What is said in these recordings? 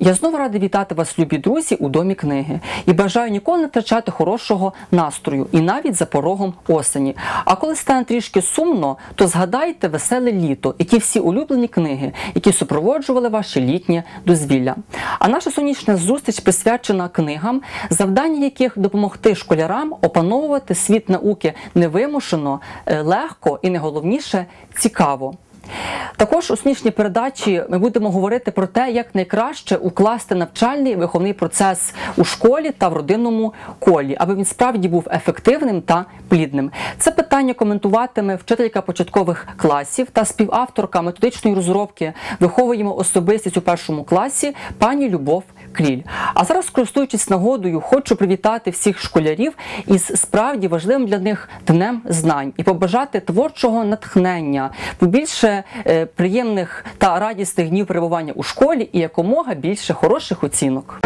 Я знову радий вітати вас, любі друзі, у домі книги і бажаю ніколи не втрачати хорошого настрою і навіть за порогом осені. А коли стане трішки сумно, то згадайте веселе літо і ті всі улюблені книги, які супроводжували ваше літнє дозвілля. А наша сонячна зустріч присвячена книгам, завдання яких допомогти школярам опановувати світ науки невимушено, е, легко і найголовніше цікаво. Також у сьогоднішній передачі ми будемо говорити про те, як найкраще укласти навчальний виховний процес у школі та в родинному колі, аби він справді був ефективним та плідним. Це питання коментуватиме вчителька початкових класів та співавторка методичної розробки Виховуємо особистість у першому класі пані Любов Кріль. А зараз, користуючись нагодою, хочу привітати всіх школярів із справді важливим для них днем знань і побажати творчого натхнення, побільше е, приємних та радісних днів перебування у школі і якомога більше хороших оцінок.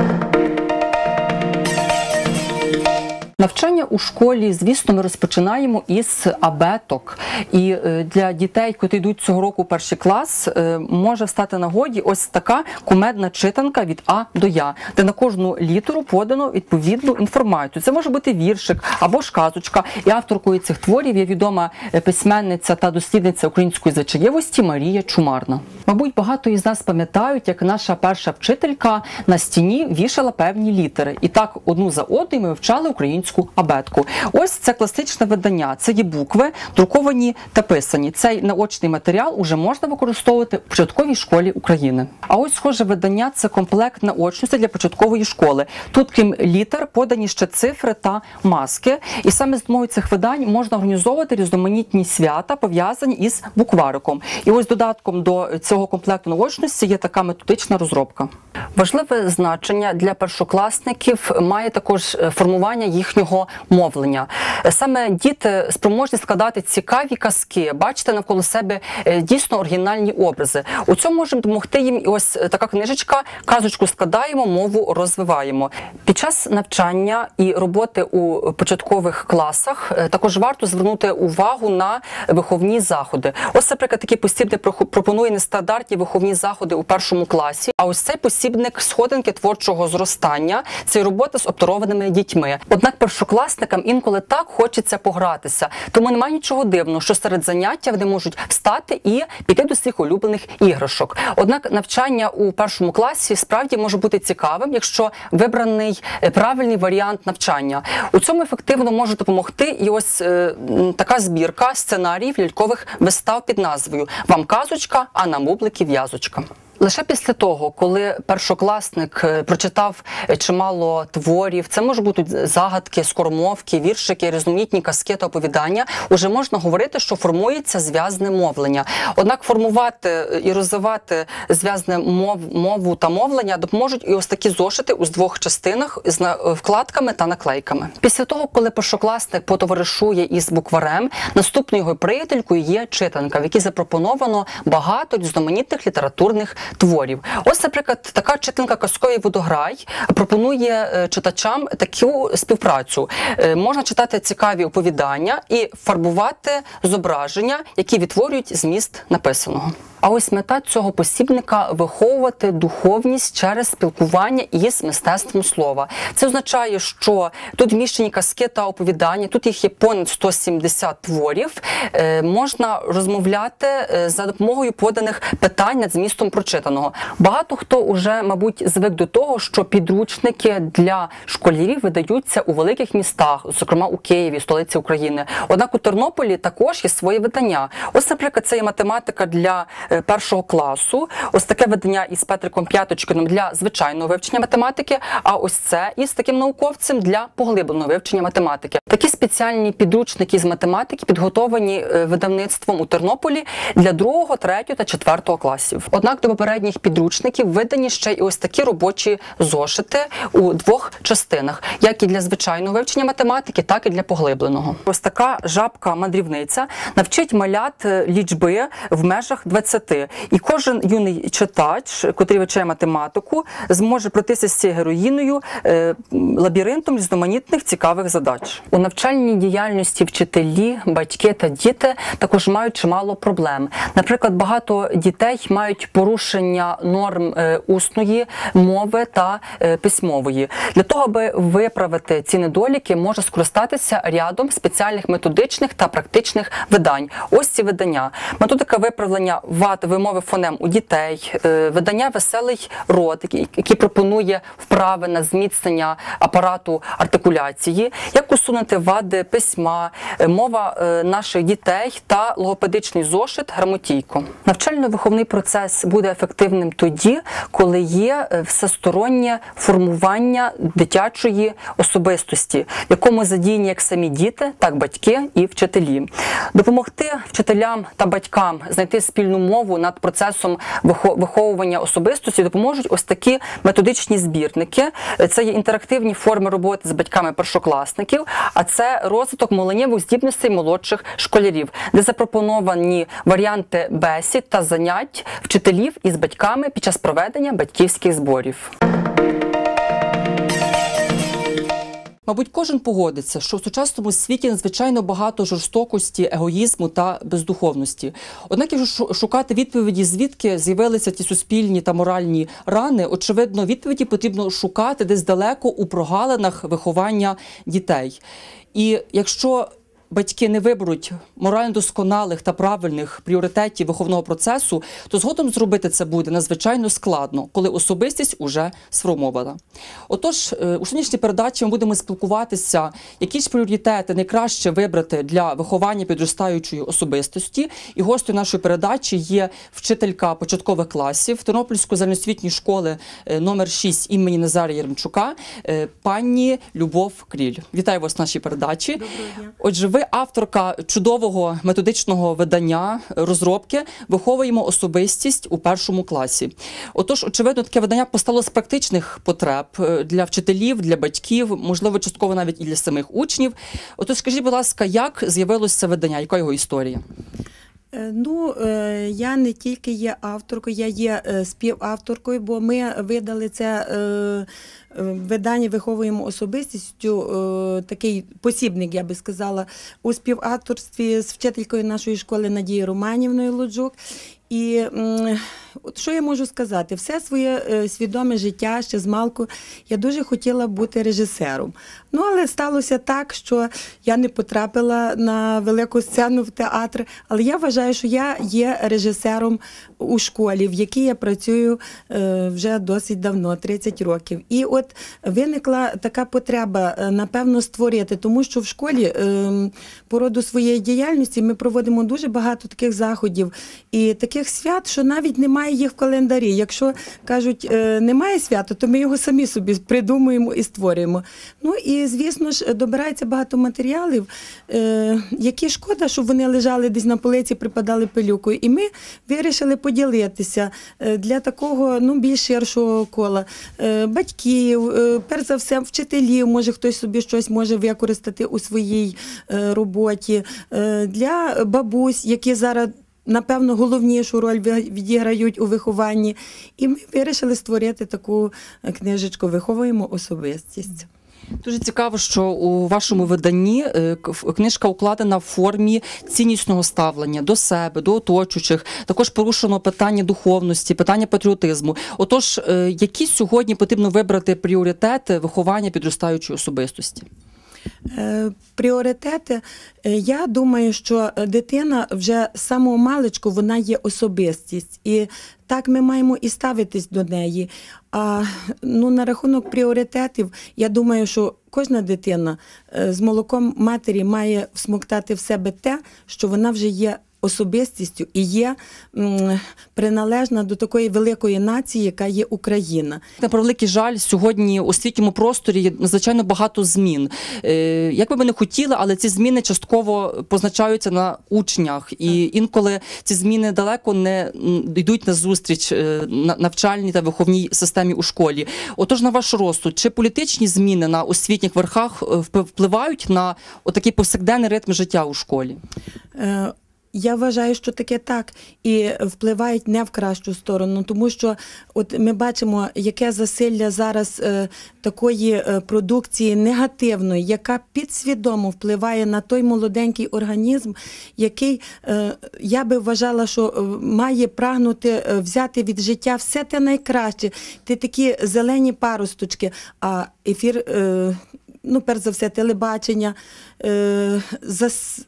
Навчання у школі, звісно, ми розпочинаємо із абеток. І е, для дітей, які йдуть цього року у перший клас, е, може стати нагоді ось така кумедна читанка від А до Я, де на кожну літеру подано відповідну інформацію. Це може бути віршик або ж казочка. І авторкою цих творів є відома е, письменниця та дослідниця української звичаєвості Марія Чумарна. Мабуть, багато із нас пам'ятають, як наша перша вчителька на стіні вішала певні літери, і так одну за одною ми вивчали українську абетку. Ось це класичне видання. Це є букви, друковані та писані. Цей наочний матеріал уже можна використовувати в початковій школі України. А ось схоже видання це комплект наочності для початкової школи. Тут, крім літер, подані ще цифри та маски. І саме з допомогою цих видань можна організовувати різноманітні свята, пов'язані із буквариком. І ось додатком до цього комплекту наочності є така методична розробка. Важливе значення для першокласників має також е, формування їхнього мовлення. Саме діти спроможні складати цікаві казки, бачити навколо себе е, дійсно оригінальні образи. У цьому може допомогти їм і ось е, така книжечка. Казочку складаємо, мову розвиваємо. Під час навчання і роботи у початкових класах також варто звернути увагу на виховні заходи. Ось, наприклад, такий посібник пропонує нестандартні виховні заходи у першому класі. А ось цей посібник сходинки творчого зростання це робота з обдарованими дітьми. Однак першокласникам інколи так хочеться погратися, тому немає нічого дивного, що серед заняття вони можуть встати і піти до своїх улюблених іграшок. Однак навчання у першому класі справді може бути цікавим, якщо вибраний е, правильний варіант навчання. У цьому ефективно може допомогти і ось е, така збірка сценаріїв лялькових вистав під назвою Вам казочка, а нам бублики в'язочка. Лише після того, коли першокласник е, прочитав е, чимало творів, це можуть бути загадки, скормовки, віршики, різноманітні казки та оповідання, уже можна говорити, що формується зв'язне мовлення. Однак формувати е, і розвивати зв'язне мов, мову та мовлення допоможуть і ось такі зошити у двох частинах з вкладками та наклейками. Після того, коли першокласник потоваришує із букварем, наступною його приятелькою є читанка, в якій запропоновано багато різноманітних літературних творів. Ось, наприклад, така читанка казковий водограй пропонує е, читачам таку співпрацю. Е, можна читати цікаві оповідання і фарбувати зображення, які відтворюють зміст написаного. А ось мета цього посібника виховувати духовність через спілкування із мистецтвом слова. Це означає, що тут вміщені казки та оповідання, тут їх є понад 170 творів. Е, можна розмовляти за допомогою поданих питань над змістом прочитаного. Багато хто вже, мабуть, звик до того, що підручники для школярів видаються у великих містах, зокрема у Києві, столиці України. Однак у Тернополі також є свої видання. Ось, наприклад, це є математика для е, першого класу. Ось таке видання із Петриком П'яточкином для звичайного вивчення математики. А ось це із таким науковцем для поглибленого вивчення математики. Такі спеціальні підручники з математики підготовані е, видавництвом у Тернополі для другого, третього та четвертого класів. Однак до попередніх підручників видані ще й ось такі робочі зошити у двох частинах, як і для звичайного вивчення математики, так і для поглибленого. Ось така жабка-мандрівниця навчить малят е, лічби в межах 20 10. І кожен юний читач, котрий вивчає математику, зможе пройтися з цією героїною е, лабіринтом різноманітних цікавих задач. У навчальній діяльності вчителі, батьки та діти також мають чимало проблем. Наприклад, багато дітей мають порушення норм е, усної мови та е, письмової. Для того, аби виправити ці недоліки, може скористатися рядом спеціальних методичних та практичних видань. Ось ці видання: методика виправлення вад вимови фонем у дітей, е, видання Веселий рот, який, пропонує вправи на зміцнення апарату артикуляції, як усунути вади письма, е, мова е, наших дітей та логопедичний зошит грамотійко. Навчально-виховний процес буде ефективним тоді, коли є всестороннє формування дитячої особистості, в якому задіяні як самі діти, так батьки і вчителі. Допомогти вчителям та батькам знайти спільну мову над процесом вихо- виховування особистості допоможуть ось такі методичні збірники. Це є інтерактивні форми роботи з батьками першокласників, а це розвиток мовленнєвих здібностей молодших школярів, де запропоновані варіанти бесід та занять вчителів із батьками під час проведення батьківських зборів. Мабуть, кожен погодиться, що в сучасному світі надзвичайно багато жорстокості, егоїзму та бездуховності. Однак, якщо шукати відповіді, звідки з'явилися ті суспільні та моральні рани, очевидно, відповіді потрібно шукати десь далеко у прогалинах виховання дітей. І якщо батьки не виберуть морально досконалих та правильних пріоритетів виховного процесу, то згодом зробити це буде надзвичайно складно, коли особистість уже сформована. Отож, е, у сьогоднішній передачі ми будемо спілкуватися, які ж пріоритети найкраще вибрати для виховання підростаючої особистості. І гостю нашої передачі є вчителька початкових класів Тернопільської загальноосвітньої школи е, номер 6 імені Назарія Єрмчука, е, пані Любов Кріль. Вітаю вас в нашій передачі. Доброго дня. Отже, ви авторка чудового методичного видання розробки Виховуємо особистість у першому класі. Отож, очевидно, таке видання постало з практичних потреб е, для вчителів, для батьків, можливо, частково навіть і для самих учнів. Отож, скажіть, будь ласка, як з'явилося це видання? Яка його історія? Е, Ну, е, я не тільки є авторкою, я є е, співавторкою, бо ми видали це видання Виховуємо особистістю, такий посібник, я би сказала, у співавторстві з вчителькою нашої школи Надією Романівною Луджук. І от що я можу сказати? Все своє е, свідоме життя ще з малку я дуже хотіла бути режисером. Ну, але сталося так, що я не потрапила на велику сцену в театр. Але я вважаю, що я є режисером у школі, в якій я працюю е, вже досить давно, 30 років. І от виникла така потреба, е, напевно, створити, тому що в школі е, по роду своєї діяльності ми проводимо дуже багато таких заходів і таких свят, що навіть немає їх в календарі. Якщо кажуть, е, немає свята, то ми його самі собі придумуємо і створюємо. Ну і звісно ж, добирається багато матеріалів, е, які шкода, щоб вони лежали десь на полиці, припадали пилюкою. І ми вирішили поділитися е, для такого ну, більш ширшого кола батьків, перш за все, вчителів, може хтось собі щось може використати у своїй роботі, для бабусь, які зараз. Напевно, головнішу роль відіграють у вихованні, і ми вирішили створити таку е, книжечку Виховуємо особистість. Дуже цікаво, що у вашому виданні е, книжка укладена в формі ціннісного ставлення до себе, до оточуючих. Також порушено питання духовності, питання патріотизму. Отож, е, які сьогодні потрібно вибрати пріоритети виховання підростаючої особистості? Е, Пріоритети. Е, Я думаю, що дитина вже з самого маличку вона є особистість, і так ми маємо і ставитись до неї. А ну на рахунок пріоритетів, я думаю, що кожна дитина е, з молоком матері має всмоктати в себе те, що вона вже є. Особистістю і є приналежна до такої великої нації, яка є Україна. На превеликий жаль, сьогодні у освітньому просторі є надзвичайно багато змін. Е, Як би ми не хотіли, але ці зміни частково позначаються на учнях, і інколи ці зміни далеко не йдуть на зустріч е, на- навчальній та виховній системі у школі. Отож, на ваш розсуд, чи політичні зміни на освітніх верхах е, впливають на отакий повсякденний ритм життя у школі? Я вважаю, що таке так і впливають не в кращу сторону, тому що от ми бачимо, яке засилля зараз е, такої е, продукції негативної, яка підсвідомо впливає на той молоденький організм, який е, я би вважала, що е, має прагнути е, взяти від життя все те найкраще. Ти такі зелені паросточки, а ефір. Е, Ну, перш за все, телебачення, е, зас,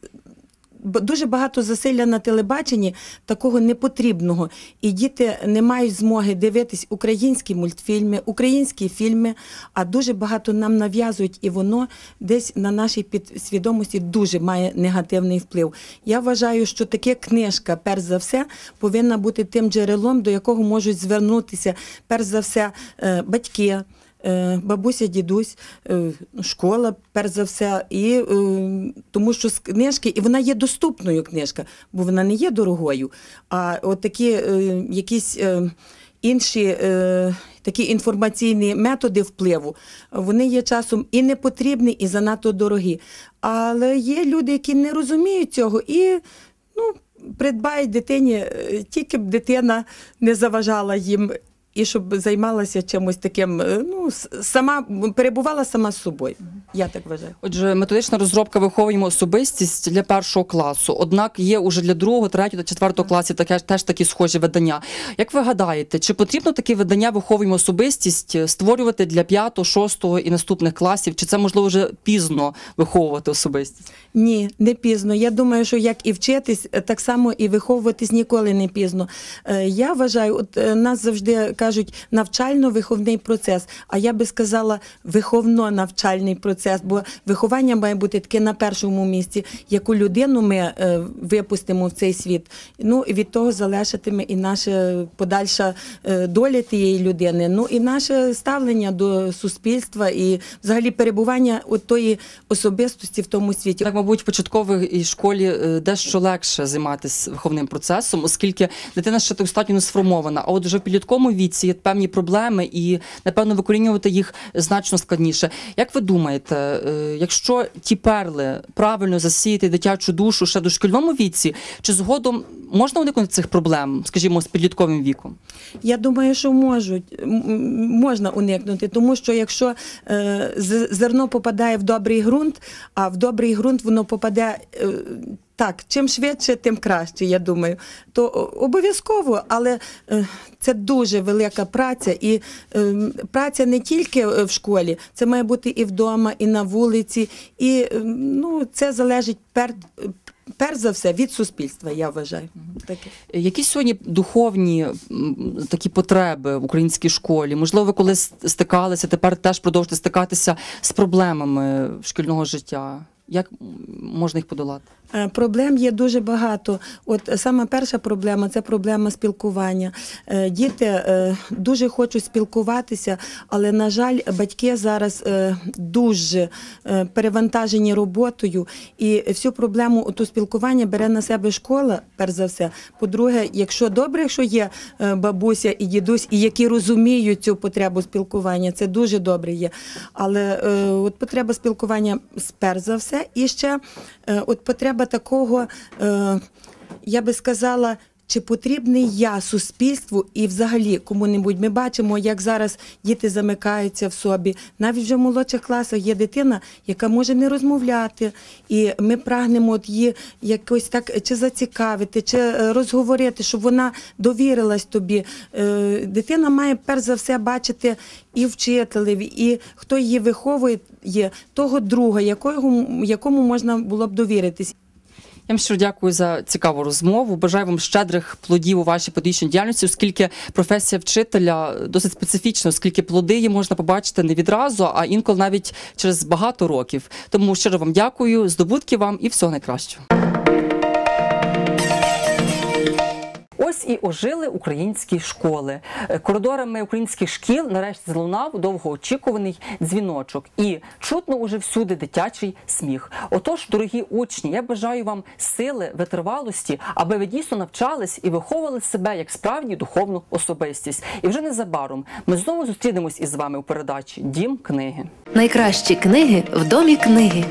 дуже багато засилля на телебаченні такого непотрібного. І діти не мають змоги дивитись українські мультфільми, українські фільми, а дуже багато нам нав'язують, і воно десь на нашій підсвідомості дуже має негативний вплив. Я вважаю, що таке книжка, перш за все, повинна бути тим джерелом, до якого можуть звернутися, перш за все, е, батьки. Е, Бабуся, дідусь, е, школа, перш за все, і е, тому що з книжки, і вона є доступною книжка, бо вона не є дорогою. А от такі якісь інші такі інформаційні методи впливу, вони є часом і непотрібні, і занадто дорогі. Але є люди, які не розуміють цього і ну, придбають дитині, тільки б дитина не заважала їм. І щоб займалася чимось таким, е, ну сама перебувала сама з собою. Я так вважаю. Отже, методична розробка виховуємо особистість для першого класу. Однак є уже для другого, третього та четвертого класів таке теж такі схожі видання. Як ви гадаєте, чи потрібно такі видання виховуємо особистість створювати для п'ятого, шостого і наступних класів? Чи це можливо вже пізно виховувати особистість? Ні, не пізно. Я думаю, що як і вчитись, так само і виховуватись ніколи не пізно. Е, Я вважаю, от е, нас завжди кажуть навчально-виховний процес. А я би сказала виховно-навчальний процес, бо виховання має бути таке на першому місці. Яку людину ми е, випустимо в цей світ. Ну і від того залежатиме і наша подальша е, доля тієї людини. Ну і наше ставлення до суспільства, і взагалі перебування от тої особистості в тому світі. Так, мабуть, в початковій школі е, дещо легше займатися виховним процесом, оскільки дитина ще достатньо не сформована. А от вже в підлітковому віці є певні проблеми, і напевно викорінювати їх значно складніше. Як ви думаєте, е, якщо ті перли правильно засіяти дитячу душу ще в дошкільному віці, чи згодом можна уникнути цих проблем, скажімо, з підлітковим віком? Я думаю, що можуть можна уникнути, тому що якщо е, зерно попадає в добрий ґрунт, а в добрий ґрунт воно попаде. Так, чим швидше, тим краще, я думаю. То обов'язково, але е, це дуже велика праця, і е, праця не тільки е, в школі, це має бути і вдома, і на вулиці. І ну, це залежить пер, перш за все від суспільства, я вважаю. Таке. Які сьогодні духовні такі потреби в українській школі? Можливо, ви колись стикалися, тепер теж продовжуєте стикатися з проблемами шкільного життя. Як можна їх подолати? Е, Проблем є дуже багато. От саме перша проблема це проблема спілкування. Е, Діти е, дуже хочуть спілкуватися, але на жаль, батьки зараз дуже перевантажені роботою, і всю проблему ту спілкування бере на себе школа, перш за все. По-друге, якщо добре, якщо є бабуся і дідусь, і які розуміють цю потребу спілкування, це дуже добре є. Але от потреба спілкування перш за все, і ще е, от потреба такого, е, я би сказала. Чи потрібний я суспільству і взагалі кому-небудь? Ми бачимо, як зараз діти замикаються в собі. Навіть вже в молодших класах є дитина, яка може не розмовляти, і ми прагнемо от її якось так чи зацікавити, чи е, розговорити, щоб вона довірилась тобі. Е, Дитина має перш за все бачити і вчителеві, і хто її виховує, того друга, якого, якому можна було б довіритись. Я вам щиро дякую за цікаву розмову. Бажаю вам щедрих плодів у вашій педагогічній діяльності, оскільки професія вчителя досить специфічна, оскільки плоди її можна побачити не відразу, а інколи навіть через багато років. Тому щиро вам дякую, здобутки вам і всього найкращого. Ось і ожили українські школи. Е, Коридорами українських шкіл нарешті залунав довгоочікуваний дзвіночок. І чутно уже всюди дитячий сміх. Отож, дорогі учні, я бажаю вам сили, витривалості, аби ви дійсно навчались і виховували себе як справді духовну особистість. І вже незабаром ми знову зустрінемось із вами у передачі Дім книги. Найкращі книги в домі книги.